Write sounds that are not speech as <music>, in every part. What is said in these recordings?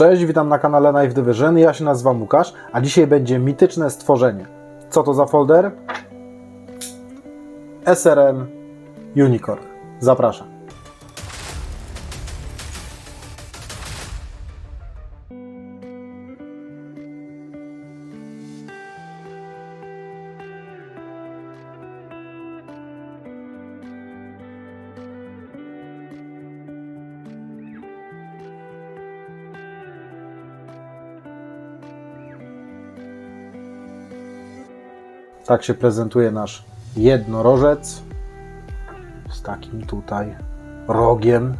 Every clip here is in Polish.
Cześć, witam na kanale Knife Division. Ja się nazywam Łukasz, a dzisiaj będzie mityczne stworzenie. Co to za folder? SRM Unicorn. Zapraszam. Tak się prezentuje nasz jednorożec z takim tutaj rogiem,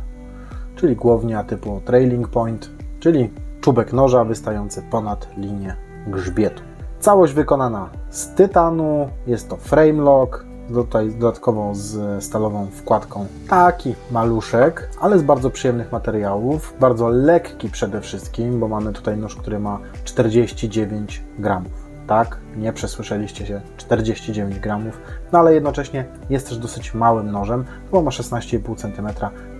czyli głownia typu trailing point, czyli czubek noża wystający ponad linię grzbietu. Całość wykonana z tytanu, jest to frame lock, tutaj dodatkowo z stalową wkładką. Taki maluszek, ale z bardzo przyjemnych materiałów, bardzo lekki przede wszystkim, bo mamy tutaj nóż, który ma 49 gramów tak, nie przesłyszeliście się, 49 gramów, no ale jednocześnie jest też dosyć małym nożem, bo ma 16,5 cm,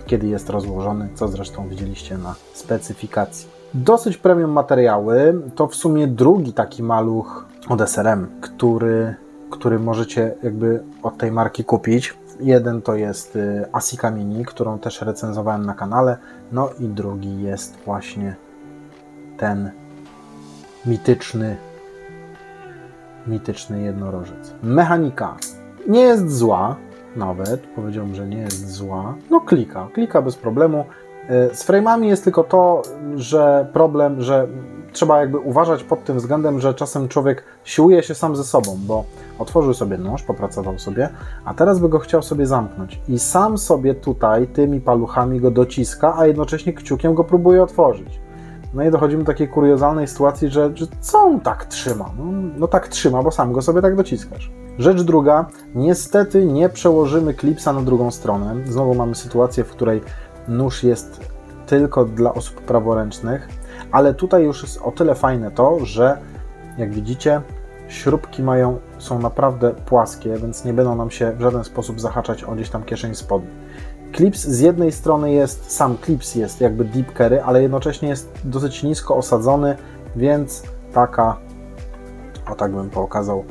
kiedy jest rozłożony, co zresztą widzieliście na specyfikacji. Dosyć premium materiały, to w sumie drugi taki maluch od SRM, który, który możecie jakby od tej marki kupić. Jeden to jest y, Asika Mini, którą też recenzowałem na kanale, no i drugi jest właśnie ten mityczny mityczny jednorożec. Mechanika nie jest zła, nawet powiedziałbym, że nie jest zła. No klika, klika bez problemu. E, Z frame'ami jest tylko to, że problem, że trzeba jakby uważać pod tym względem, że czasem człowiek siłuje się sam ze sobą, bo otworzył sobie nóż, popracował sobie, a teraz by go chciał sobie zamknąć i sam sobie tutaj tymi paluchami go dociska, a jednocześnie kciukiem go próbuje otworzyć. No i dochodzimy do takiej kuriozalnej sytuacji, że, że co on tak trzyma? No, no tak trzyma, bo sam go sobie tak dociskasz. Rzecz druga, niestety nie przełożymy klipsa na drugą stronę. Znowu mamy sytuację, w której nóż jest tylko dla osób praworęcznych, ale tutaj już jest o tyle fajne to, że jak widzicie, śrubki mają, są naprawdę płaskie, więc nie będą nam się w żaden sposób zahaczać o gdzieś tam kieszeń spodni. Klips z jednej strony jest, sam klips jest jakby deep carry, ale jednocześnie jest dosyć nisko osadzony, więc taka, o tak bym pokazał,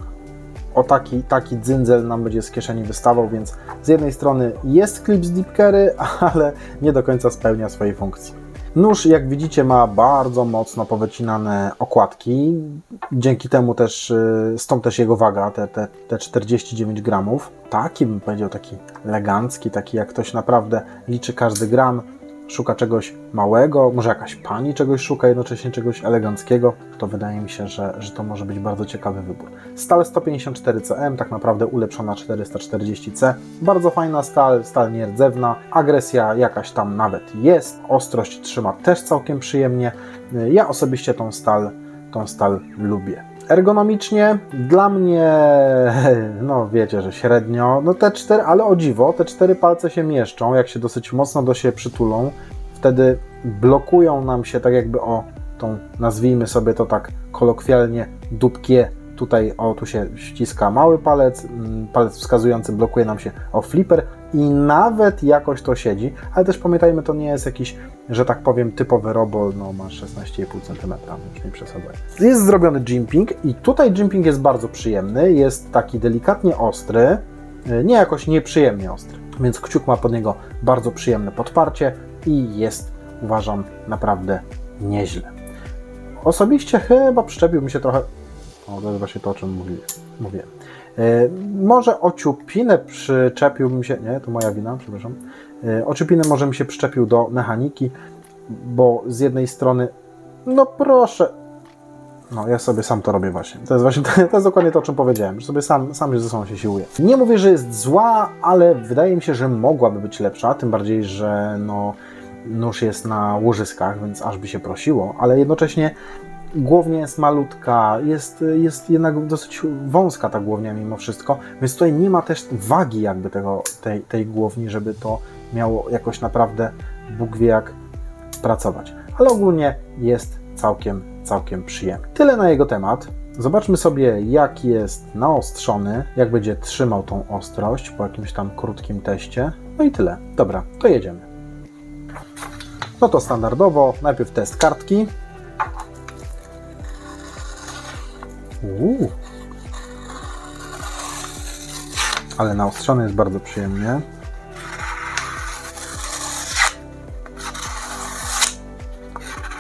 o taki, taki dzyndzel nam będzie z kieszeni wystawał, więc z jednej strony jest klips deep carry, <laughs> ale nie do końca spełnia swojej funkcji. Nóż, jak widzicie, ma bardzo mocno powycinane okładki. Dzięki temu też, y, stąd też jego waga, te, te, te 49 gramów. Taki bym powiedział, taki elegancki, taki jak ktoś naprawdę liczy każdy gram, szuka czegoś małego, może jakaś pani czegoś szuka, jednocześnie czegoś eleganckiego, to wydaje mi się, że, że to może być bardzo ciekawy wybór. Stal 154cm, tak naprawdę ulepszona 440C. Bardzo fajna stal, stal nierdzewna, agresja jakaś tam nawet jest, ostrość trzyma też całkiem przyjemnie. Ja osobiście tą stal, tą stal lubię. Ergonomicznie dla mnie, <laughs> no wiecie, że średnio, no te cztery, ale o dziwo, te cztery palce się mieszczą, jak się dosyć mocno do siebie przytulą, wtedy blokują nam się tak jakby o tą, nazwijmy sobie to tak kolokwialnie, dupkie. Tutaj, o, tu się ściska mały palec, mm, palec wskazujący blokuje nam się o flipper i nawet jakoś to siedzi, ale też pamiętajmy, to nie jest jakiś, że tak powiem, typowy robol, no ma 16,5 cm, już nie przesadzaj. Jest zrobiony jimping i tutaj jimping jest bardzo przyjemny, jest taki delikatnie ostry, y, nie jakoś nieprzyjemnie ostry, więc kciuk ma pod niego bardzo przyjemne podparcie i jest, uważam, naprawdę nieźle. Osobiście chyba przyczepił mi się trochę. To jest właśnie to, o czym mówię. E, może o ciupinę przyczepiłbym się. Nie, to moja wina, przepraszam. E, o ciupinę może mi się przyczepił do mechaniki, bo z jednej strony, no proszę. No, ja sobie sam to robię właśnie. To jest właśnie <laughs> to jest dokładnie to, o czym powiedziałem, że sobie sam, sam ze sobą się siłuję. Nie mówię, że jest zła, ale wydaje mi się, że mogłaby być lepsza, tym bardziej, że no, nóż jest na łożyskach, więc aż by się prosiło, ale jednocześnie głownia jest malutka, jest, jest jednak dosyć wąska ta głownia mimo wszystko, więc tutaj nie ma też wagi jakby tego, tej, tej głowni, żeby to miało jakoś naprawdę Bóg wie jak pracować. Ale ogólnie jest całkiem, całkiem przyjemny. Tyle na jego temat. Zobaczmy sobie, jak jest naostrzony, jak będzie trzymał tą ostrość po jakimś tam krótkim teście. No i tyle. Dobra, to jedziemy. No to standardowo, najpierw test kartki. Uuu. Ale naostrzony jest bardzo przyjemnie.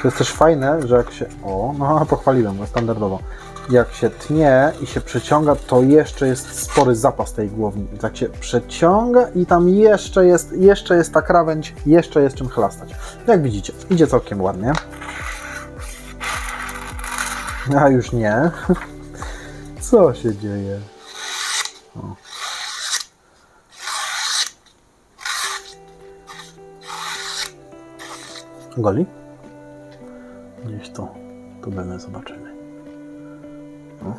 To jest też fajne, że jak się. O, no <laughs> pochwaliłem go standardowo. Jak się tnie i się przeciąga, to jeszcze jest spory zapas tej głowni. Tak się przeciąga i tam jeszcze jest, jeszcze jest ta krawędź, jeszcze jest czym chlastać. Jak widzicie, idzie całkiem ładnie. A już nie. Co się dzieje? O. Goli? Gdzieś to, tu będę zobaczymy. O.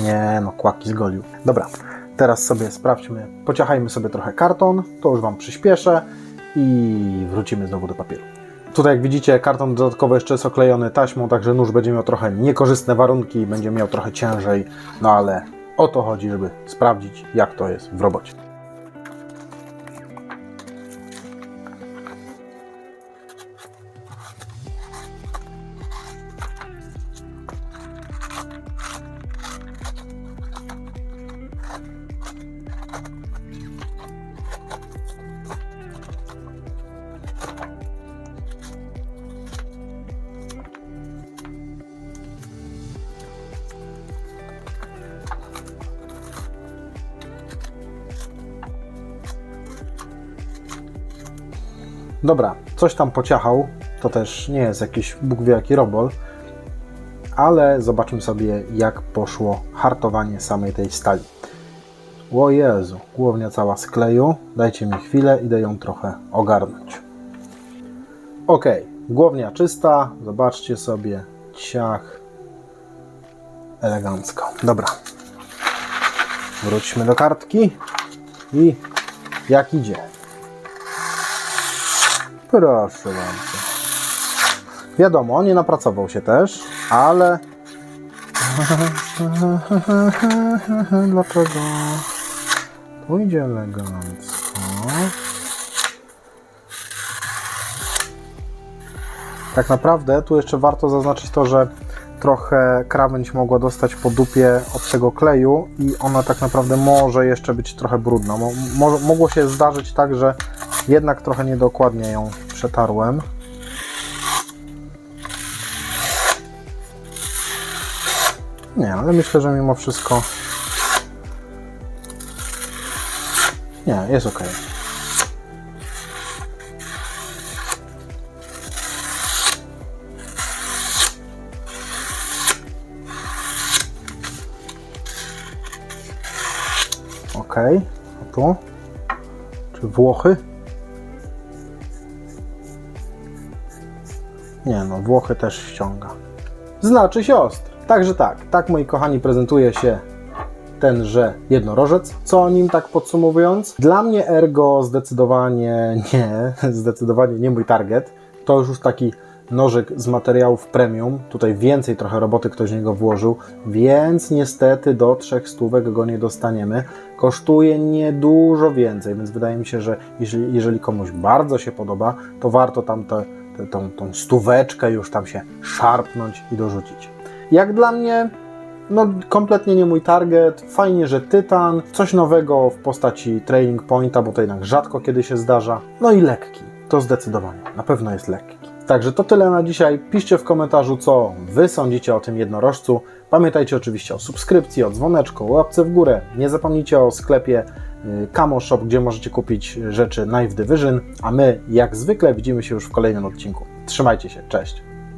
Nie, no kłaki zgolił. Dobra, teraz sobie sprawdźmy, pociachajmy sobie trochę karton, to już Wam przyspieszę i wrócimy znowu do papieru. Tutaj jak widzicie karton dodatkowo jeszcze jest oklejony taśmą, także nóż będzie miał trochę niekorzystne warunki, będzie miał trochę ciężej, no ale o to chodzi, żeby sprawdzić jak to jest w robocie. Dobra, coś tam pociachał, to też nie jest jakiś Bóg wie jaki robol, ale zobaczmy sobie jak poszło hartowanie samej tej stali. O Jezu, głownia cała z kleju, dajcie mi chwilę, idę ją trochę ogarnąć. Ok, głownia czysta, zobaczcie sobie, ciach, elegancko. Dobra, wróćmy do kartki i jak idzie. Proszę bardzo. Wiadomo, nie napracował się też, ale. <laughs> Dlaczego? Tu idzie elegancko. Tak naprawdę tu jeszcze warto zaznaczyć to, że trochę krawędź mogła dostać po dupie od tego kleju i ona tak naprawdę może jeszcze być trochę brudna. Mo, mo, mogło się zdarzyć tak, że jednak trochę niedokładnie ją przetarłem. Nie, ale myślę, że mimo wszystko. Nie, jest ok. Ok, a tu? Czy Włochy? Nie no, Włochy też ściąga. Znaczy siostr. Także tak, tak moi kochani prezentuje się tenże jednorożec. Co o nim tak podsumowując? Dla mnie Ergo zdecydowanie nie, <laughs> zdecydowanie nie mój target. To już taki nożyk z materiałów premium. Tutaj więcej trochę roboty ktoś w niego włożył, więc niestety do trzech stówek go nie dostaniemy. Kosztuje niedużo więcej, więc wydaje mi się, że jeżeli, jeżeli komuś bardzo się podoba, to warto tam te, te, tą, tą stóweczkę już tam się szarpnąć i dorzucić. Jak dla mnie, no kompletnie nie mój target. Fajnie, że Tytan, coś nowego w postaci Training Pointa, bo to jednak rzadko kiedy się zdarza. No i lekki, to zdecydowanie, na pewno jest lekki. Także to tyle na dzisiaj. Piszcie w komentarzu, co Wy sądzicie o tym jednorożcu. Pamiętajcie oczywiście o subskrypcji, o dzwoneczku, o łapce w górę. Nie zapomnijcie o sklepie y, Camo Shop, gdzie możecie kupić rzeczy Knife Division. A my, jak zwykle, widzimy się już w kolejnym odcinku. Trzymajcie się, cześć!